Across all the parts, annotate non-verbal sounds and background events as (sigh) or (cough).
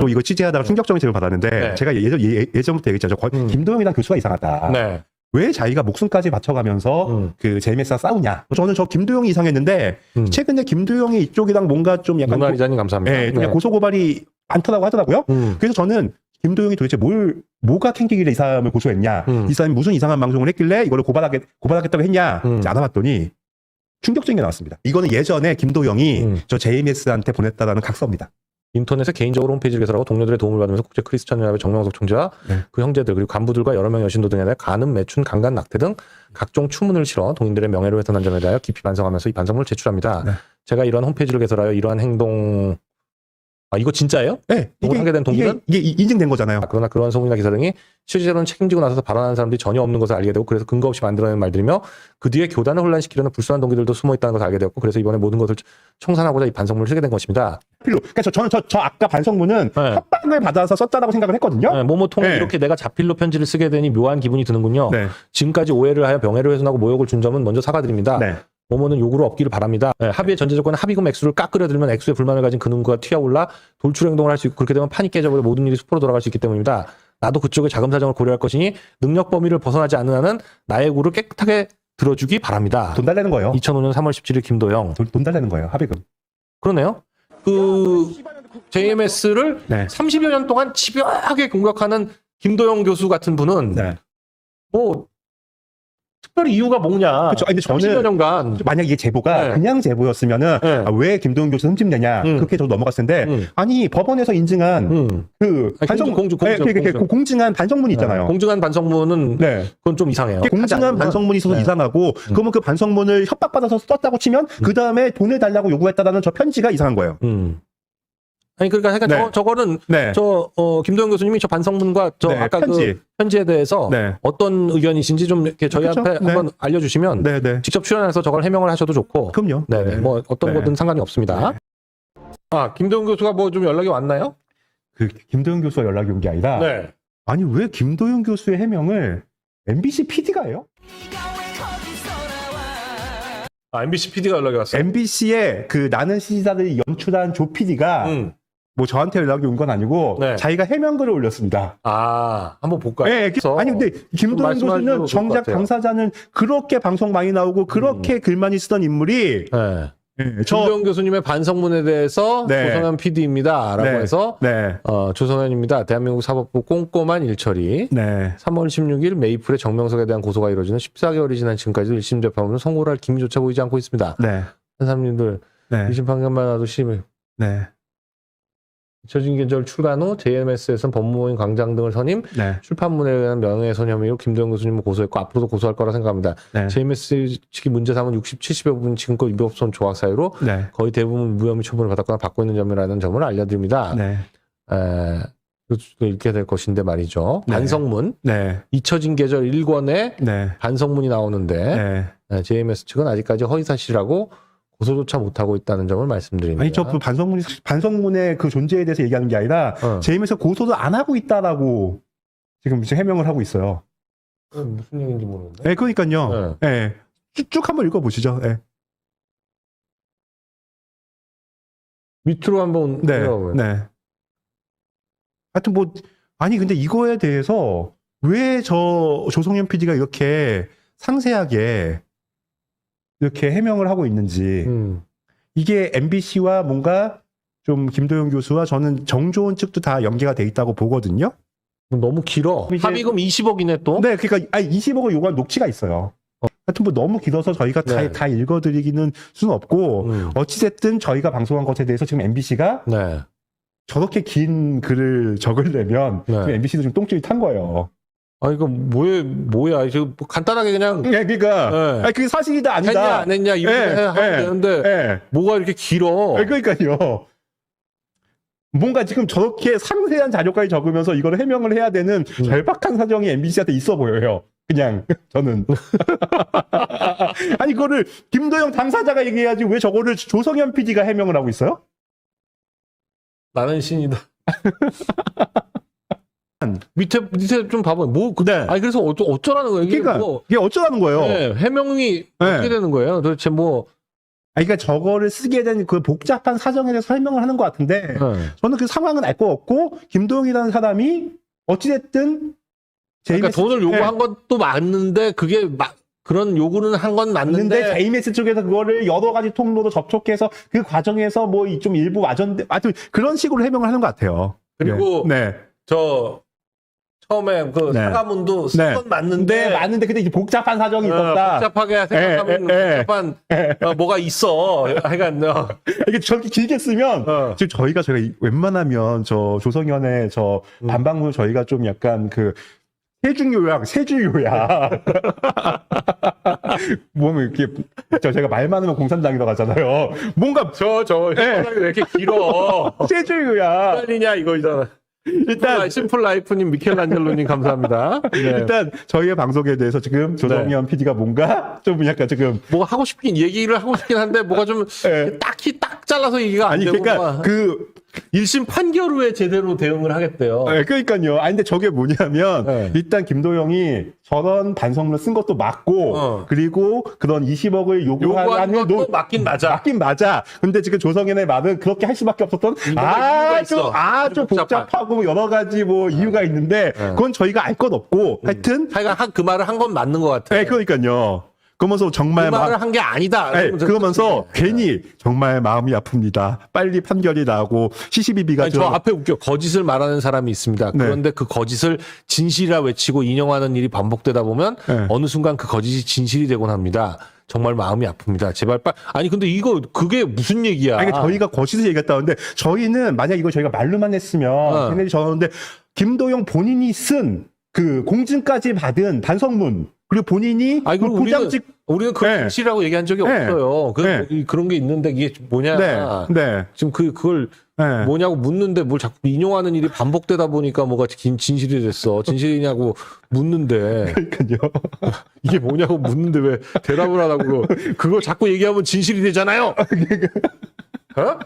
또 이거 취재하다가 충격적인 질문 받았는데 네. 제가 예전 예, 예전부터 얘기했죠. 저 음. 김도영이랑 교수가 이상하다. 네. 왜 자기가 목숨까지 바쳐가면서 음. 그 JMS랑 싸우냐? 저는 저 김도영이 이상했는데 음. 최근에 김도영이 이쪽이랑 뭔가 좀 약간 문화 기자님 감사합니다. 예, 좀 약간 고소 고발이 많더라고 하더라고요. 음. 그래서 저는 김도영이 도대체 뭘 뭐가 캥기길래 이 사람을 고소했냐? 음. 이 사람이 무슨 이상한 방송을 했길래 이거를 고발하게 고발하겠다고 했냐? 음. 이제 알아봤더니 충격적인 게 나왔습니다. 이거는 예전에 김도영이 음. 저 JMS한테 보냈다라는 각서입니다. 인터넷에 개인적으로 홈페이지를 개설하고 동료들의 도움을 받으면서 국제 크리스천 연합의 정명석 총재와 네. 그 형제들 그리고 간부들과 여러 명의 여신도 등에 대해 간음, 매춘, 강간, 낙태 등 각종 추문을 실어 동인들의 명예를 훼손한 점에 대하여 깊이 반성하면서 이 반성문을 제출합니다. 네. 제가 이러한 홈페이지를 개설하여 이러한 행동 아 이거 진짜예요? 네, 동을 하게 된 동기는? 이게, 이게 인증된 거잖아요. 아, 그러나 그러한 소문이나 기사 등이 실제로는 책임지고 나서서 발언하는 사람들이 전혀 없는 것을 알게 되고 그래서 근거 없이 만들어낸 말들이며 그 뒤에 교단을 혼란시키려는 불순한 동기들도 숨어 있다는 것을 알게 되었고 그래서 이번에 모든 것을 청산하고자 이 반성문을 쓰게 된 것입니다. 필로. 그러니까 저, 저는 저, 저 아까 반성문은 네. 협박을 받아서 썼다라고 생각을 했거든요. 네, 모모 통해 네. 이렇게 내가 자필로 편지를 쓰게 되니 묘한 기분이 드는군요. 네. 지금까지 오해를 하여 명예를 훼손하고 모욕을 준 점은 먼저 사과드립니다. 네. 모모는 요구를 없기를 바랍니다. 네, 합의의 전제 조건은 합의금 액수를 깎으려 들면 액수에 불만을 가진 그 누군가 튀어올라 돌출 행동을 할 수 있고 그렇게 되면 판이 깨져버려 모든 일이 수포로 돌아갈 수 있기 때문입니다. 나도 그쪽의 자금 사정을 고려할 것이니 능력 범위를 벗어나지 않는 한은 나의 요구를 깨끗하게 들어주기 바랍니다. 돈 달라는 거예요. 2005년 3월 17일 김도영. 돈, 돈 달라는 거예요. 합의금. 그러네요. 그 JMS를 네. 30여 년 동안 집요하게 공격하는 김도영 교수 같은 분은 네. 뭐 특별히 이유가 뭐냐? 아니, 근데 저는 30여 년간 만약 이게 제보가 네. 그냥 제보였으면은 네. 아, 왜 김도영 교수 흠집내냐 음. 그렇게 저도 넘어갔을 텐데 음, 아니 법원에서 인증한 음. 그 아니, 반성 공증, 공증, 네, 공증, 그게 그 공증. 공증한 반성문이 있잖아요. 네. 공증한 반성문은 네. 그건 좀 이상해요. 공증한 반성문이 있어서 네. 이상하고 그러면 그 반성문을 협박받아서 썼다고 치면 그 다음에 돈을 달라고 요구했다라는 저 편지가 이상한 거예요. 음. 아니 그러니까 하여간 네. 저, 저거는 네. 저 어, 김도영 교수님이 저 반성문과 저 네, 아까 편지. 그 편지에 대해서 네. 어떤 의견이신지 좀 이렇게 저희한테 그쵸? 네. 한번 알려주시면 네, 네. 직접 출연해서 저걸 해명을 하셔도 좋고 그럼요. 네, 뭐 어떤 네. 거든 상관이 없습니다. 아 김도영 교수가 뭐 좀 연락이 왔나요? 그 김도영 교수와 연락이 온 게 아니라 네. 아니 왜 김도영 교수의 해명을 MBC PD가 해요? 아 MBC PD가 연락이 왔어요. MBC의 그 나는 시사를 연출한 조 PD가 음. 뭐 저한테 연락이 온 건 아니고 네. 자기가 해명글을 올렸습니다. 아 한번 볼까요? 네, 아니 근데 좋을 교수는 것 정작. 당사자는 그렇게 방송 많이 나오고 그렇게 글 많이 쓰던 인물이 네. 네, 저 김도영 교수님의 반성문에 대해서 네. 조성현 PD입니다라고 네. 해서 네, 어, 조성현입니다. 대한민국 사법부 꼼꼼한 일처리. 네, 3월 16일 메이플의 정명석에 대한 고소가 이루어지는 14개월이 지난 지금까지도 1심 재판부는 선고를 할 기미조차 보이지 않고 있습니다. 네, 판사님들 네, 1심 판결만 나도 심해. 네, 잊혀진 계절 출간 후 JMS에서는 법무부인 광장 등을 선임, 네, 출판문에 의한 명예훼손 혐의로 김도영 교수님을 고소했고 앞으로도 고소할 거라 생각합니다. 네, JMS 측이 문제 삼은 60, 70여 부분 지금껏 위법성 조학 사유로 네, 거의 대부분 무혐의 처분을 받았거나 받고 있는 점이라는 점을 알려드립니다. 네, 에, 또 이렇게 될 것인데 말이죠. 네. 반성문 네, 잊혀진 계절 1권에 네, 반성문이 나오는데 네. 네, JMS 측은 아직까지 허위사실이라고 고소조차 못하고 있다는 점을 말씀드립니다. 아니 저그 반성문 반성문의 그 존재에 대해서 얘기하는 게 아니라 어. 제임에서 고소도 안 하고 있다라고 지금 이제 해명을 하고 있어요. 어, 무슨 얘기인지 모르는데. 네, 그러니까요. 네. 쭉쭉 한번 읽어보시죠. 네, 밑으로 한번 네. 네. 하여튼 뭐 아니 근데 이거에 대해서 왜 저 조성현 PD가 이렇게 상세하게 이렇게 해명을 하고 있는지 음. 이게 MBC와 뭔가 좀 김도영 교수와 저는 정조원 측도 다 연계가 돼 있다고 보거든요. 너무 길어. 합의금 20억이네 또. 네, 그러니까 아니 20억을 요구한 녹취가 있어요. 하여튼 뭐 너무 길어서 저희가 다, 네. 다 읽어드리기는 수는 없고 음. 어찌됐든 저희가 방송한 것에 대해서 지금 MBC가 네. 저렇게 긴 글을 적으려면 네. 지금 MBC도 좀 똥줄이 탄 거예요. 아 이거 뭐야 뭐야 지금 뭐 간단하게 그냥 네, 그러니까 네. 아니, 그게 사실이다 했냐 아니다. 안 했냐 이렇게 네, 하면 네. 되는데 네. 뭐가 이렇게 길어. 네, 그러니까요. 뭔가 지금 저렇게 상세한 자료까지 적으면서 이거를 해명을 해야 되는 음. 절박한 사정이 MBC한테 있어 보여요. 그냥 저는 (laughs) 아니 그거를 김도영 당사자가 얘기해야지 왜 저거를 조성현 PD가 해명을 하고 있어요? 나는 신이다. (laughs) 밑에 밑에 좀 봐봐요. 뭐 그, 네. 아니 그래서 어쩌, 어쩌라는 거예요? 이게 그러니까 뭐 이게 어쩌라는 거예요? 네, 해명이 네. 어떻게 되는 거예요? 도대체 뭐 아니, 그러니까 저거를 쓰게 된 그 복잡한 사정에 대해서 설명을 하는 것 같은데 네. 저는 그 상황은 알거 없고 김도영이라는 사람이 어찌됐든 그러니까 돈을 요구한 것도 맞는데 그게 마- 그런 요구는 한 건 맞는데 맞는데 JMS 쪽에서 그거를 여러 가지 통로로 접촉해서 그 과정에서 뭐 좀 일부 와전 하여튼 그런 식으로 해명을 하는 것 같아요. 그리고 네. 저 처음에 그 네. 사과문도 쓴 네. 건 맞는데 근데 맞는데 근데 이제 복잡한 사정이 어, 있었다. 복잡하게 생각하면 예, 예, 예. 복잡한 어, 뭐가 있어. 하여간 어, 이게 저렇게 길게 쓰면 어. 지금 저희가 저희가 이- 웬만하면 저 조성현의 저 음. 반박문 저희가 좀 약간 그 세중 요약, 세주 요약. 뭐면 (laughs) 이렇게 저 제가 말 많으면 공산당이라고 하잖아요. 뭔가 저저 네. 왜 이렇게 길어? 세주 요약. 빨리냐 이거잖아. 일단 심플 라이프님 미켈란젤로님 감사합니다. (laughs) 네. 일단 저희의 방송에 대해서 지금 조성현 PD가 뭔가 좀 약간 지금 뭐 하고 싶긴 얘기를 하고 싶긴 한데 뭐가 좀 예. 딱히 딱 잘라서 얘기가 안 아니 그러니까 막그 일심 판결 후에 제대로 대응을 하겠대요. 네, 그러니까요. 아니 근데 저게 뭐냐면 네. 일단 김도영이 저런 반성문을 쓴 것도 맞고 어. 그리고 그런 20억을 요구한 요구하는 것도 맞긴 맞아. 맞긴 맞아. 근데 지금 조성현의 말은 그렇게 할 수밖에 없었던 이유가 있어. 아좀 아주 복잡한. 복잡하고 여러 가지 뭐 이유가 있는데 네. 그건 저희가 알 것 없고 하여튼 하여간 한- 그 말을 한 건 맞는 것 같아. 네, 그러니까요. 그러면서 그 정말 마- 말을 한 게 아니다. 네, 그러면서 그러면서 네. 괜히 정말 마음이 아픕니다. 빨리 판결이 나고 CCBB가 아니, 저 앞에 웃겨. 거짓을 말하는 사람이 있습니다. 네. 그런데 그 거짓을 진실이라 외치고 인용하는 일이 반복되다 보면 네. 어느 순간 그 거짓이 진실이 되곤 합니다. 정말 마음이 아픕니다. 제발 빨 아니 근데 이거 그게 무슨 얘기야? 아니, 그러니까 저희가 거짓을 얘기했다는데 저희는 만약 이거 저희가 말로만 했으면 어. 걔네들이 저는데 김도영 본인이 쓴 그 공증까지 받은 반성문 그리고 본인이 아니, 그 우리는 도장 찍 우리는 그런 네. 진실이라고 얘기한 적이 네. 없어요. 그, 네. 이- 그런 게 있는데 이게 뭐냐? 네, 네, 지금 그 그걸 네. 뭐냐고 묻는데 뭘 자꾸 인용하는 일이 반복되다 보니까 뭐가 진, 진실이 됐어. 진실이냐고 묻는데 그러니까요. (laughs) 이게 뭐냐고 묻는데 왜 대답을 안 하고 그걸 자꾸 얘기하면 진실이 되잖아요. 어?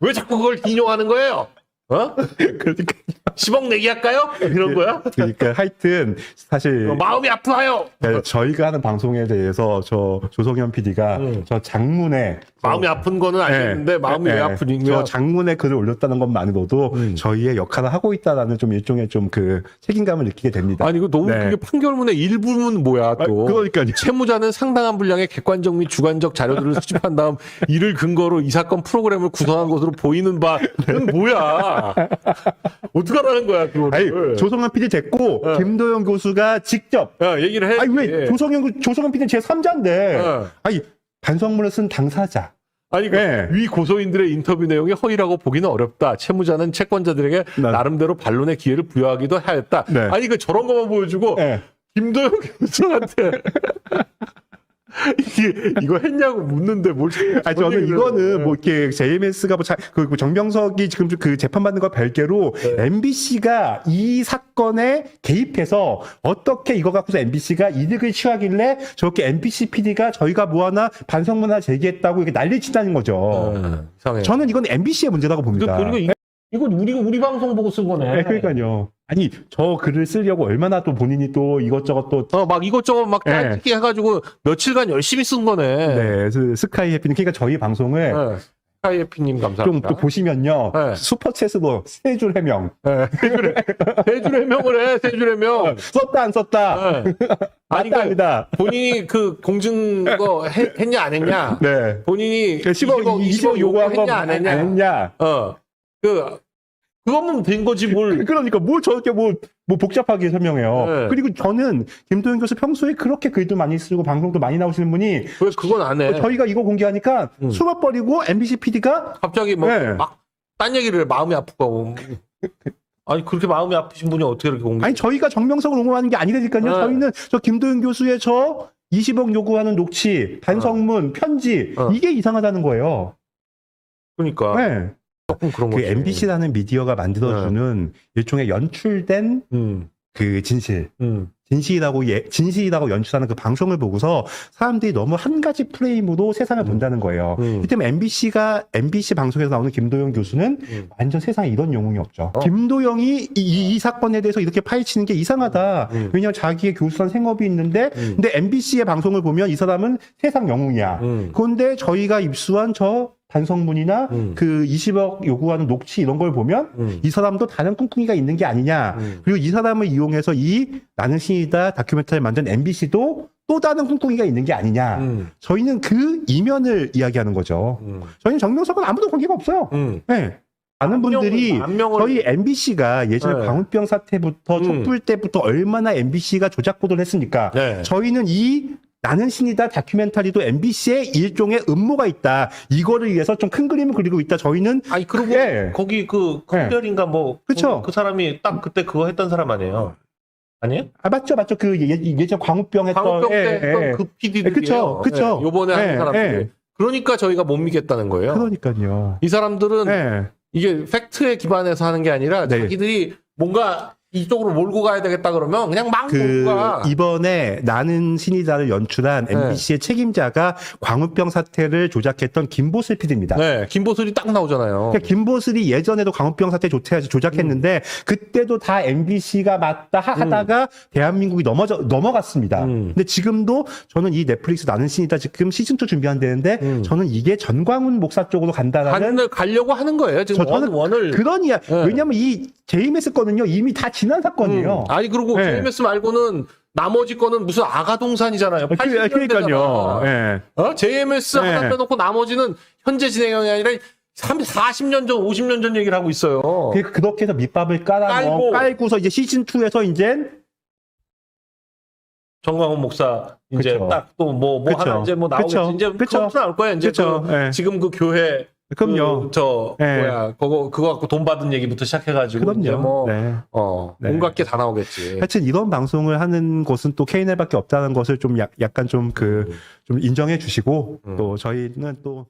왜 자꾸 그걸 인용하는 거예요? 어? (laughs) 그러니까 10억 내기 할까요? 이런 거야? 그러니까 하여튼 사실 어, 마음이 아파요. 네, 저희가 하는 방송에 대해서 저 조성현 PD가 음. 저 장문에 마음이 아픈 거는 알겠는데 마음이 왜 아프니? 저 장문에 글을 올렸다는 것만으로도 음. 저희의 역할을 하고 있다라는 좀 일종의 좀 그 책임감을 느끼게 됩니다. 아니 이거 너무 네. 그게 판결문의 일부는 뭐야 아, 또? 그러니까요. 채무자는 상당한 분량의 객관적 및 주관적 자료들을 수집한 다음 이를 근거로 이 사건 프로그램을 구성한 것으로 보이는 바는 (laughs) 뭐야? (laughs) 어떡하라는 거야 아니 그거를? 조성현 PD 됐고 어. 김도영 교수가 직접 야, 얘기를 해. 아니 왜 조성현 조성현 PD는 제 3자인데 어. 아니 반성문을 쓴 당사자 아니 그 네. 위 고소인들의 인터뷰 내용이 허위라고 보기는 어렵다. 채무자는 채권자들에게 네. 나름대로 반론의 기회를 부여하기도 하였다. 네. 아니 그 저런 것만 보여주고 예. 김도영 (laughs) 교수한테 이게 이거 했냐고 묻는데 뭘? 아니 저는 이거는 해. 뭐 이렇게 JMS가 뭐 자, 그, 그 정명석이 지금 그 재판 받는 거 별개로 네. MBC가 이 사건에 개입해서 어떻게 이거 갖고서 MBC가 이득을 취하길래 저렇게 MBC PD가 저희가 뭐 하나 반성문 하나 제기했다고 이렇게 난리 친다는 거죠. 어, 이상해. 저는 이건 MBC의 문제라고 봅니다. 그리고 이, 이거 우리 우리 방송 보고 쓴 거네. 네, 그러니까요. 아니 저 글을 쓰려고 얼마나 또 본인이 또 이것저것 또 어, 막 이것저것 막 네. 짧게 해가지고 며칠간 열심히 쓴 거네. 네, 그 스카이 해피는 그러니까 저희 방송을 네. 스카이해피님 좀 감사합니다. 또 보시면요 네. 슈퍼챗으로 세 줄 해명 네. 세줄 해명을 해, 세줄 해명. 썼다 안 썼다 네. (laughs) 아니, 맞다 그 아니다 본인이 그 공증 거 했, 했냐 안 했냐? 네 본인이 10억 20억 요구한 거 했냐 안 했냐? 했냐 어. 그 그거면 된 거지 뭘. 그러니까 뭘 저렇게 뭐, 뭐 복잡하게 설명해요 네. 그리고 저는 김도영 교수 평소에 그렇게 글도 많이 쓰고 방송도 많이 나오시는 분이 왜 그건 안 해? 저희가 이거 공개하니까 음. 숨어버리고 MBC PD가 갑자기 뭐 네. 막 딴 얘기를 해, 마음이 아프고. 아니 그렇게 마음이 아프신 분이 어떻게 이렇게 공개? 아니 저희가 정명석을 옹호하는 게 아니라니까요 네. 저희는 저 김도영 교수의 저 20억 요구하는 녹취 반성문 편지 어. 이게 이상하다는 거예요 그러니까 네. 그. MBC라는 미디어가 만들어주는 일종의 연출된 음, 그 진실 음. 진실이라고 예, 진실이라고 연출하는 그 방송을 보고서 사람들이 너무 한 가지 프레임으로 세상을 본다는 거예요. 음. 이 때문에 MBC가 MBC 방송에서 나오는 김도영 교수는 음. 완전 세상에 이런 영웅이 없죠. 어. 김도영이 이, 이, 이 사건에 대해서 이렇게 파헤치는 게 이상하다. 음. 왜냐하면 자기의 교수란 생업이 있는데, 음. 근데 MBC의 방송을 보면 이 사람은 세상 영웅이야. 음. 그런데 저희가 입수한 저 반성문이나 음. 그 20억 요구하는 녹취 이런 걸 보면 음. 이 사람도 다른 꿍꿍이가 있는 게 아니냐. 음. 그리고 이 사람을 이용해서 이 나는 신이다 다큐멘터리를 만든 MBC도 또 다른 꿍꿍이가 있는 게 아니냐. 음. 저희는 그 이면을 이야기하는 거죠. 음. 저희는 정명석은 아무도 관계가 없어요. 음. 네. 많은 분들이 안명을 저희 MBC가 예전에 네. 광우병 사태부터 음. 촛불 때부터 얼마나 MBC가 조작 보도를 했습니까? 네. 저희는 이 나는 신이다 다큐멘터리도 MBC의 일종의 음모가 있다. 이거를 위해서 좀 큰 그림을 그리고 있다. 저희는 아니 그리고 예. 거기 그 예. 큰별인가 뭐 그쵸. 그 사람이 딱 그때 그거 했던 사람 아니에요? 아니에요? 아 맞죠, 맞죠. 그 예, 예전 광우병 했던 광우병 예, 했던 예. 그 예, PD들이에요. 그쵸, 그쵸. 요번에 예, 하는 사람들이. 예. 그러니까 저희가 못 믿겠다는 거예요. 그러니까요. 이 사람들은 예. 이게 팩트에 기반해서 하는 게 아니라 네. 자기들이 뭔가 이쪽으로 몰고 가야 되겠다 그러면 그냥 막 그 몰고 가. 이번에 나는 신이다를 연출한 네. MBC의 책임자가 광우병 사태를 조작했던 김보슬 PD입니다. 네, 김보슬이 딱 나오잖아요. 그러니까 김보슬이 예전에도 광우병 사태 조퇴하지 조작했는데 그때도 다 MBC가 맞다 하- 하다가 대한민국이 넘어져 넘어갔습니다. 음. 근데 지금도 저는 이 넷플릭스 나는 신이다 지금 시즌 2 준비한다는데 음. 저는 이게 전광훈 목사 쪽으로 간다라는 간을 가려고 하는 거예요. 지금 저- 원, 저는 원을. 그런 이야. 네. 왜냐면 이 JMS 거는요 이미 다 지난 사건이에요. 음. 아니 그리고 네. JMS 말고는 나머지 거는 무슨 아가동산이잖아요. 그, 80년대잖아. 그러니까요. 예. 어? JMS 네. 하나 빼놓고 나머지는 현재 진행형이 아니라 30, 40년 전, 50년 전 얘기를 하고 있어요. 그- 그렇게 해서 밑밥을 깔아 깔고. 깔고서 이제 시즌 2에서 이제 정광훈 목사 이제. 딱 또 뭐뭐 그쵸. 하나 이제 뭐 나오겠지 그쵸. 이제 그쵸. 나올 거야 이제. 그 예. 지금 그 교회 그럼요. 그, 저 예. 뭐야 그거 그거 갖고 돈 받은 얘기부터 시작해가지고 그럼요. 뭐 네. 어, 네. 온갖 게 다 나오겠지. 하여튼 이런 방송을 하는 곳은 또 KNL밖에 없다는 것을 좀 약, 약간 좀 그좀 인정해 주시고 음. 또 저희는 또